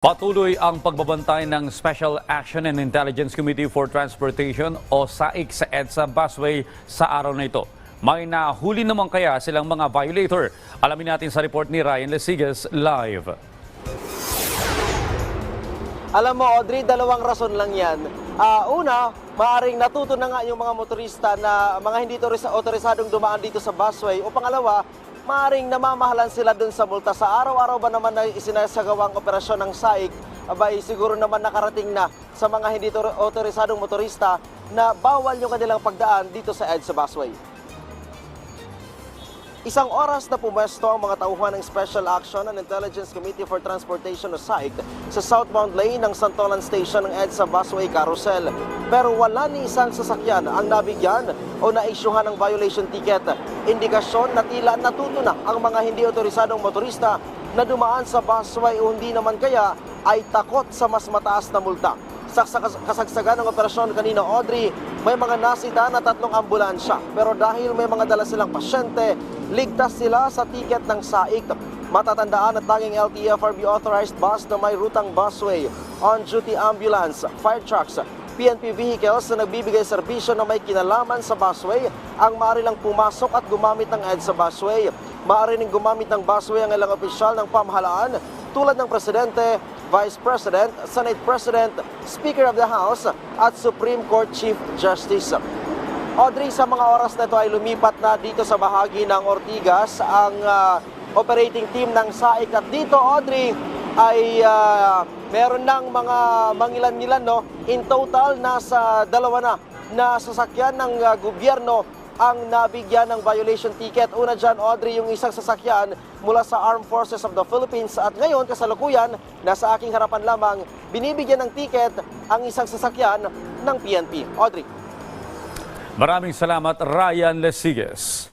Patuloy ang pagbabantay ng Special Action and Intelligence Committee for Transportation o SAIC sa EDSA busway sa araw na ito. May nahuli naman kaya silang mga violator? Alamin natin sa report ni Ryan Lesigas live. Alam mo, Audrey, dalawang rason lang yan. Ah, una, maaring natuto na nga yung mga motorista na mga hindi toris- otorisadong dumaan dito sa busway. O pangalawa, maaring namamahalan sila dun sa multa. Sa araw-araw ba naman na isinasagawang operasyon ng SAIC, abay siguro naman nakarating na sa mga hindi tor- otorisadong motorista na bawal yung kanilang pagdaan dito sa EDSA busway. Isang oras na pumesto ang mga tauhan ng Special Action and Intelligence Committee for Transportation o SAIC sa southbound lane ng Santolan Station ng EDSA Busway Carousel. Pero wala ni isang sasakyan ang nabigyan o naisyuhan ng violation ticket. Indikasyon na tila natuto na ang mga hindi otorisadong motorista na dumaan sa busway o hindi naman kaya ay takot sa mas mataas na multa. Sa sa- kasagsagan ng operasyon kanina Audrey, may mga nasita na tatlong ambulansya. Pero dahil may mga dala silang pasyente, ligtas sila sa tiket ng SAIC. Matatandaan at tanging LTFRB authorized bus na may rutang busway, on-duty ambulance, fire trucks, PNP vehicles na nagbibigay serbisyo na may kinalaman sa busway ang maaari lang pumasok at gumamit ng EDSA busway. Maaari ring gumamit ng busway ang ilang opisyal ng pamahalaan tulad ng Presidente, Vice President, Senate President, Speaker of the House at Supreme Court Chief Justice. Audrey, sa mga oras na ito ay lumipat na dito sa bahagi ng Ortigas ang ah, operating team ng SAIC. At dito, Audrey, ay ah, meron ng mga mangilan-ngilan. No? In total, nasa dalawa na na sasakyan ng ah, gobyerno ang nabigyan ng violation ticket. Una dyan, Audrey, yung isang sasakyan mula sa Armed Forces of the Philippines. At ngayon, kasalukuyan, nasa aking harapan lamang, binibigyan ng ticket ang isang sasakyan ng PNP. Audrey. Maraming salamat Ryan Lesigas.